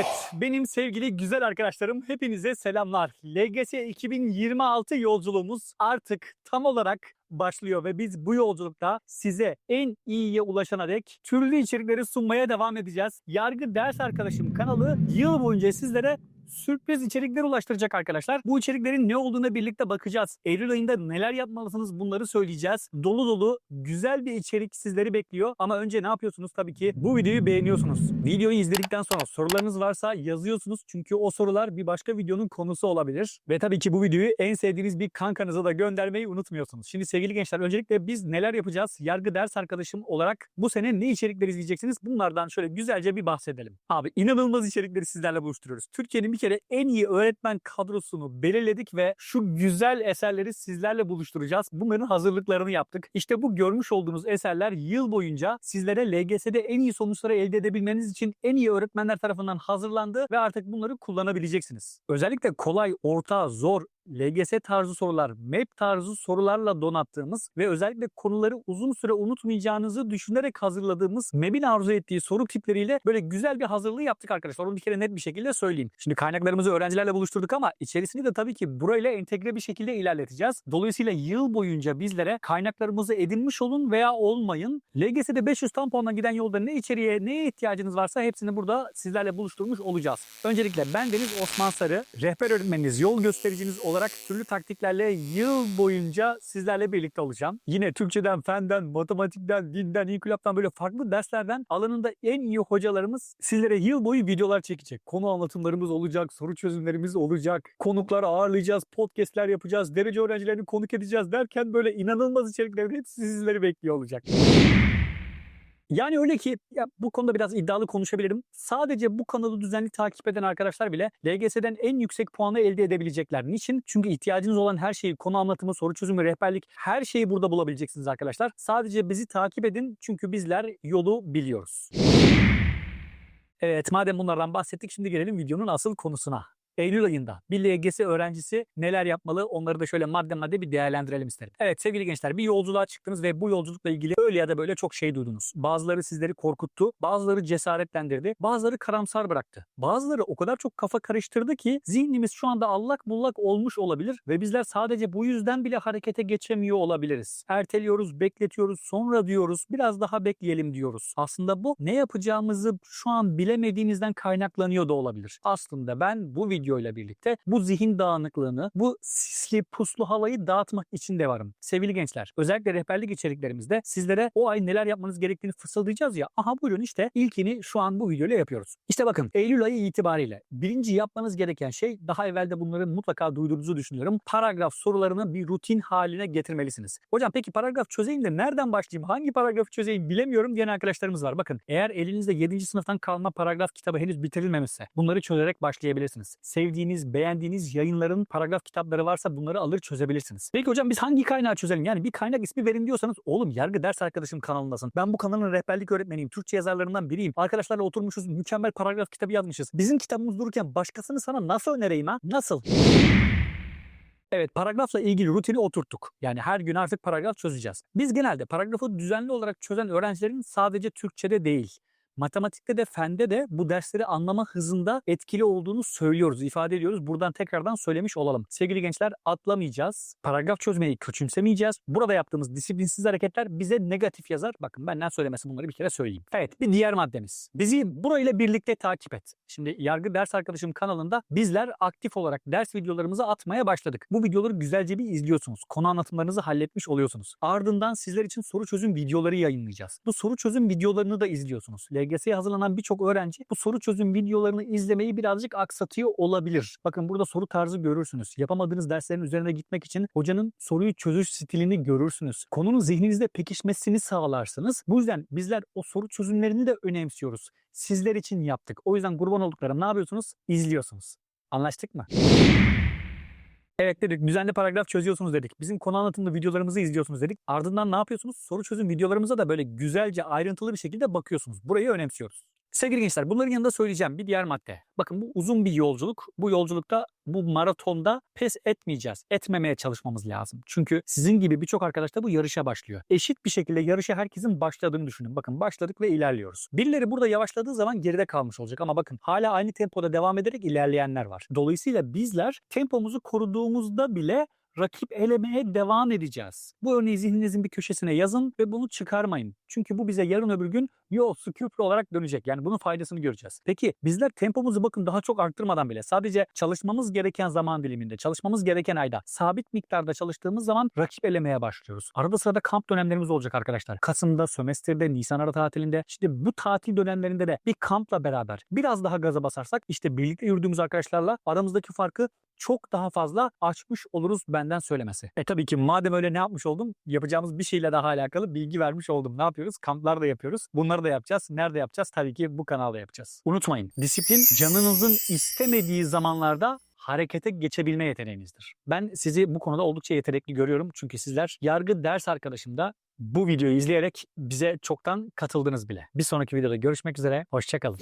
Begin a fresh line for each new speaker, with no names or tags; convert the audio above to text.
Evet, benim sevgili güzel arkadaşlarım hepinize selamlar. LGS 2026 yolculuğumuz artık tam olarak başlıyor ve biz bu yolculukta size en iyiye ulaşana dek türlü içerikleri sunmaya devam edeceğiz. Yargı Ders Arkadaşım kanalı yıl boyunca sizlere sürpriz içerikler ulaştıracak arkadaşlar. Bu içeriklerin ne olduğuna birlikte bakacağız. Eylül ayında neler yapmalısınız bunları söyleyeceğiz. Dolu dolu güzel bir içerik sizleri bekliyor. Ama önce ne yapıyorsunuz? Tabii ki bu videoyu beğeniyorsunuz. Videoyu izledikten sonra sorularınız varsa yazıyorsunuz. Çünkü o sorular bir başka videonun konusu olabilir. Ve tabii ki bu videoyu en sevdiğiniz bir kankanıza da göndermeyi unutmuyorsunuz. Şimdi sevgili gençler öncelikle biz neler yapacağız? Yargı ders arkadaşım olarak bu sene ne içerikler izleyeceksiniz? Bunlardan şöyle güzelce bir bahsedelim. Abi inanılmaz içerikleri sizlerle buluşturuyoruz. Türkiye'nin bir kere en iyi öğretmen kadrosunu belirledik ve şu güzel eserleri sizlerle buluşturacağız. Bunların hazırlıklarını yaptık. İşte bu görmüş olduğunuz eserler yıl boyunca sizlere LGS'de en iyi sonuçları elde edebilmeniz için en iyi öğretmenler tarafından hazırlandı ve artık bunları kullanabileceksiniz. Özellikle kolay, orta, zor, LGS tarzı sorular, MEP tarzı sorularla donattığımız ve özellikle konuları uzun süre unutmayacağınızı düşünerek hazırladığımız MEP'in arzu ettiği soru tipleriyle böyle güzel bir hazırlığı yaptık arkadaşlar. Onu bir kere net bir şekilde söyleyeyim. Şimdi kaynaklarımızı öğrencilerle buluşturduk ama içerisini de tabii ki burayla entegre bir şekilde ilerleteceğiz. Dolayısıyla yıl boyunca bizlere kaynaklarımızı edinmiş olun veya olmayın. LGS'de 500 tam puanla giden yolda ne içeriğe, neye ihtiyacınız varsa hepsini burada sizlerle buluşturmuş olacağız. Öncelikle ben Deniz Osman Sarı, rehber öğretmeniniz, yol göstericiniz olarak türlü taktiklerle yıl boyunca sizlerle birlikte olacağım. Yine Türkçeden, fenden, matematikten, dinden, inkılaptan böyle farklı derslerden alanında en iyi hocalarımız sizlere yıl boyu videolar çekecek. Konu anlatımlarımız olacak, soru çözümlerimiz olacak, konuklar ağırlayacağız, podcastler yapacağız, derece öğrencilerini konuk edeceğiz derken böyle inanılmaz içeriklerin hepsi sizleri bekliyor olacak. Yani öyle ki ya bu konuda biraz iddialı konuşabilirim. Sadece bu kanalı düzenli takip eden arkadaşlar bile LGS'den en yüksek puanı elde edebilecekler. Niçin? Çünkü ihtiyacınız olan her şeyi, konu anlatımı, soru çözümü, rehberlik her şeyi burada bulabileceksiniz arkadaşlar. Sadece bizi takip edin çünkü bizler yolu biliyoruz. Evet madem bunlardan bahsettik şimdi gelelim videonun asıl konusuna. Eylül ayında bir LGS öğrencisi neler yapmalı onları da şöyle madde madde bir değerlendirelim isterim. Evet sevgili gençler bir yolculuğa çıktınız ve bu yolculukla ilgili öyle ya da böyle çok şey duydunuz. Bazıları sizleri korkuttu, bazıları cesaretlendirdi, bazıları karamsar bıraktı. Bazıları o kadar çok kafa karıştırdı ki zihnimiz şu anda allak bullak olmuş olabilir ve bizler sadece bu yüzden bile harekete geçemiyor olabiliriz. Erteliyoruz, bekletiyoruz, sonra diyoruz, biraz daha bekleyelim diyoruz. Aslında bu ne yapacağımızı şu an bilemediğinizden kaynaklanıyor da olabilir. Aslında ben bu video ile birlikte bu zihin dağınıklığını, bu sisli puslu havayı dağıtmak için de varım. Sevgili gençler, özellikle rehberlik içeriklerimizde sizlere o ay neler yapmanız gerektiğini fısıldayacağız ya. Aha buyurun işte ilkini şu an bu videoyla yapıyoruz. İşte bakın Eylül ayı itibariyle birinci yapmanız gereken şey daha evvelde bunları mutlaka duyduğunuzu düşünüyorum. Paragraf sorularını bir rutin haline getirmelisiniz. Hocam peki paragraf çözeyim de nereden başlayayım? Hangi paragrafı çözeyim bilemiyorum diyen arkadaşlarımız var. Bakın eğer elinizde 7. sınıftan kalma paragraf kitabı henüz bitirilmemişse bunları çözerek başlayabilirsiniz sevdiğiniz, beğendiğiniz yayınların paragraf kitapları varsa bunları alır çözebilirsiniz. Peki hocam biz hangi kaynağı çözelim? Yani bir kaynak ismi verin diyorsanız oğlum yargı ders arkadaşım kanalındasın. Ben bu kanalın rehberlik öğretmeniyim. Türkçe yazarlarından biriyim. Arkadaşlarla oturmuşuz mükemmel paragraf kitabı yazmışız. Bizim kitabımız dururken başkasını sana nasıl önereyim ha? Nasıl? Evet paragrafla ilgili rutini oturttuk. Yani her gün artık paragraf çözeceğiz. Biz genelde paragrafı düzenli olarak çözen öğrencilerin sadece Türkçe'de değil, matematikte de fende de bu dersleri anlama hızında etkili olduğunu söylüyoruz, ifade ediyoruz. Buradan tekrardan söylemiş olalım. Sevgili gençler atlamayacağız. Paragraf çözmeyi küçümsemeyeceğiz. Burada yaptığımız disiplinsiz hareketler bize negatif yazar. Bakın benden söylemesi bunları bir kere söyleyeyim. Evet bir diğer maddemiz. Bizi burayla birlikte takip et. Şimdi Yargı Ders Arkadaşım kanalında bizler aktif olarak ders videolarımızı atmaya başladık. Bu videoları güzelce bir izliyorsunuz. Konu anlatımlarınızı halletmiş oluyorsunuz. Ardından sizler için soru çözüm videoları yayınlayacağız. Bu soru çözüm videolarını da izliyorsunuz. LGS'ye hazırlanan birçok öğrenci bu soru çözüm videolarını izlemeyi birazcık aksatıyor olabilir. Bakın burada soru tarzı görürsünüz. Yapamadığınız derslerin üzerine gitmek için hocanın soruyu çözüş stilini görürsünüz. Konunun zihninizde pekişmesini sağlarsınız. Bu yüzden bizler o soru çözümlerini de önemsiyoruz. Sizler için yaptık. O yüzden kurban olduklarım ne yapıyorsunuz? İzliyorsunuz. Anlaştık mı? Evet dedik düzenli paragraf çözüyorsunuz dedik. Bizim konu anlatımlı videolarımızı izliyorsunuz dedik. Ardından ne yapıyorsunuz? Soru çözüm videolarımıza da böyle güzelce ayrıntılı bir şekilde bakıyorsunuz. Burayı önemsiyoruz. Sevgili gençler bunların yanında söyleyeceğim bir diğer madde. Bakın bu uzun bir yolculuk. Bu yolculukta bu maratonda pes etmeyeceğiz. Etmemeye çalışmamız lazım. Çünkü sizin gibi birçok arkadaş da bu yarışa başlıyor. Eşit bir şekilde yarışa herkesin başladığını düşünün. Bakın başladık ve ilerliyoruz. Birileri burada yavaşladığı zaman geride kalmış olacak ama bakın hala aynı tempoda devam ederek ilerleyenler var. Dolayısıyla bizler tempomuzu koruduğumuzda bile rakip elemeye devam edeceğiz. Bu örneği zihninizin bir köşesine yazın ve bunu çıkarmayın. Çünkü bu bize yarın öbür gün yol su köprü olarak dönecek. Yani bunun faydasını göreceğiz. Peki bizler tempomuzu bakın daha çok arttırmadan bile sadece çalışmamız gereken zaman diliminde, çalışmamız gereken ayda sabit miktarda çalıştığımız zaman rakip elemeye başlıyoruz. Arada sırada kamp dönemlerimiz olacak arkadaşlar. Kasım'da, sömestrde, Nisan ara tatilinde işte bu tatil dönemlerinde de bir kampla beraber biraz daha gaza basarsak işte birlikte yürüdüğümüz arkadaşlarla aramızdaki farkı çok daha fazla açmış oluruz benden söylemesi. E tabii ki madem öyle ne yapmış oldum? Yapacağımız bir şeyle daha alakalı bilgi vermiş oldum. Ne yapıyoruz? Kamplar da yapıyoruz. Bunları da yapacağız. Nerede yapacağız? Tabii ki bu kanalda yapacağız. Unutmayın. Disiplin canınızın istemediği zamanlarda harekete geçebilme yeteneğinizdir. Ben sizi bu konuda oldukça yetenekli görüyorum. Çünkü sizler yargı ders arkadaşımda bu videoyu izleyerek bize çoktan katıldınız bile. Bir sonraki videoda görüşmek üzere. Hoşçakalın.